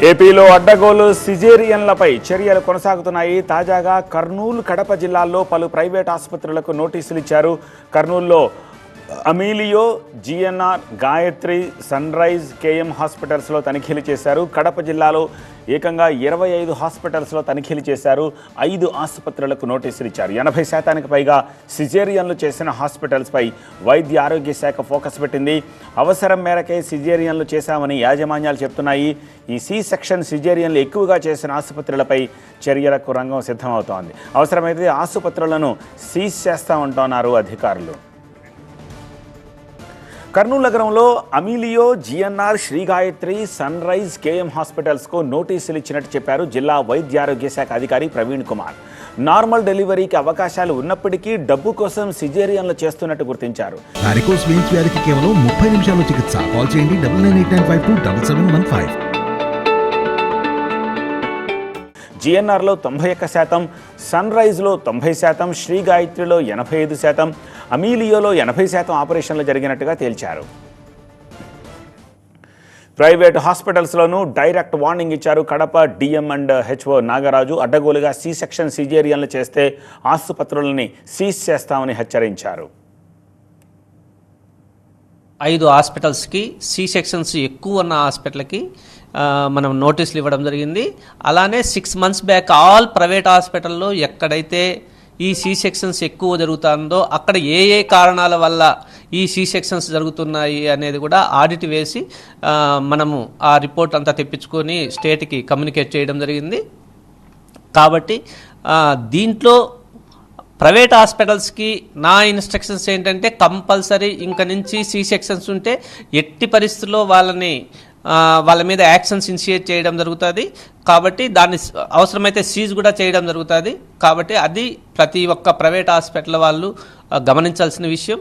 ఏపీలో అడ్డగోలు సిజేరియన్లపై చర్యలు కొనసాగుతున్నాయి. తాజాగా కర్నూలు కడప జిల్లాల్లో పలు ప్రైవేట్ ఆసుపత్రులకు నోటీసులు ఇచ్చారు. కర్నూలులో Ameelio GNR Gayatri sunrise KM హాస్పిటల్స్లో తనిఖీలు చేశారు. కడప జిల్లాలో ఏకంగా ఇరవై ఐదు హాస్పిటల్స్లో తనిఖీలు చేశారు. ఐదు ఆసుపత్రులకు నోటీసులు ఇచ్చారు. ఎనభై శాతానికి పైగా సిజేరియన్లు చేసిన హాస్పిటల్స్పై వైద్య ఆరోగ్య శాఖ ఫోకస్ పెట్టింది. అవసరం మేరకే సిజేరియన్లు చేశామని యాజమాన్యాలు చెప్తున్నాయి. ఈ సి సెక్షన్ సిజేరియన్లు ఎక్కువగా చేసిన ఆసుపత్రులపై చర్యలకు రంగం సిద్ధమవుతోంది. అవసరమైతే ఆసుపత్రులను సీజ్ చేస్తామంటున్నారు అధికారులు. కర్నూలు నగరంలో Ameelio GNR Sri Gayatri sunrise KM హాస్పిటల్స్కు నోటీసులు ఇచ్చినట్టు చెప్పారు జిల్లా వైద్యారోగ్య శాఖ అధికారి ప్రవీణ్ కుమార్. నార్మల్ డెలివరీకి అవకాశాలు ఉన్నప్పటికీ డబ్బు కోసం సిజేరియన్లు చేస్తున్నట్టు గుర్తించారు. వ్యాధికి కేవలం ముప్పై నిమిషాల్లో చికిత్స. కాల్ చేయండి double nine eight nine five two double seven one five. జిఎన్ఆర్లో తొంభై ఒక్క శాతం సన్ రైజ్లో తొంభై శాతం శ్రీ గాయత్రిలో ఎనభై ఐదు శాతం అమీలియోలో ఎనభై శాతం ఆపరేషన్లు జరిగినట్టుగా తేల్చారు. ప్రైవేట్ హాస్పిటల్స్లోనూ డైరెక్ట్ వార్నింగ్ ఇచ్చారు Kadapa DM and HO Nagaraju. అడ్డగోలుగా సి సెక్షన్ సిజేరియన్లు చేస్తే ఆసుపత్రులని సీజ్ చేస్తామని హెచ్చరించారు. ఐదు హాస్పిటల్స్కి సి సెక్షన్స్ ఎక్కువ ఉన్న హాస్పిటల్కి మనం నోటీసులు ఇవ్వడం జరిగింది. అలానే six months back all private హాస్పిటల్లో ఎక్కడైతే ఈ సీ సెక్షన్స్ ఎక్కువ జరుగుతుందో అక్కడ ఏ ఏ కారణాల వల్ల ఈ సీ సెక్షన్స్ జరుగుతున్నాయి అనేది కూడా ఆడిట్ వేసి మనము ఆ రిపోర్ట్ అంతా తెప్పించుకొని స్టేట్కి కమ్యూనికేట్ చేయడం జరిగింది. కాబట్టి దీంట్లో ప్రైవేట్ హాస్పిటల్స్కి నా ఇన్స్ట్రక్షన్స్ ఏంటంటే కంపల్సరీ ఇంక నుంచి సీ సెక్షన్స్ ఉంటే ఎట్టి పరిస్థితుల్లో వాళ్ళని వాళ్ళ మీద యాక్షన్స్ ఇనిషియేట్ చేయడం జరుగుతుంది. కాబట్టి దాన్ని అవసరమైతే సీజ్ కూడా చేయడం జరుగుతుంది. కాబట్టి అది ప్రతి ఒక్క ప్రైవేట్ హాస్పిటల్ వాళ్ళు గమనించాల్సిన విషయం.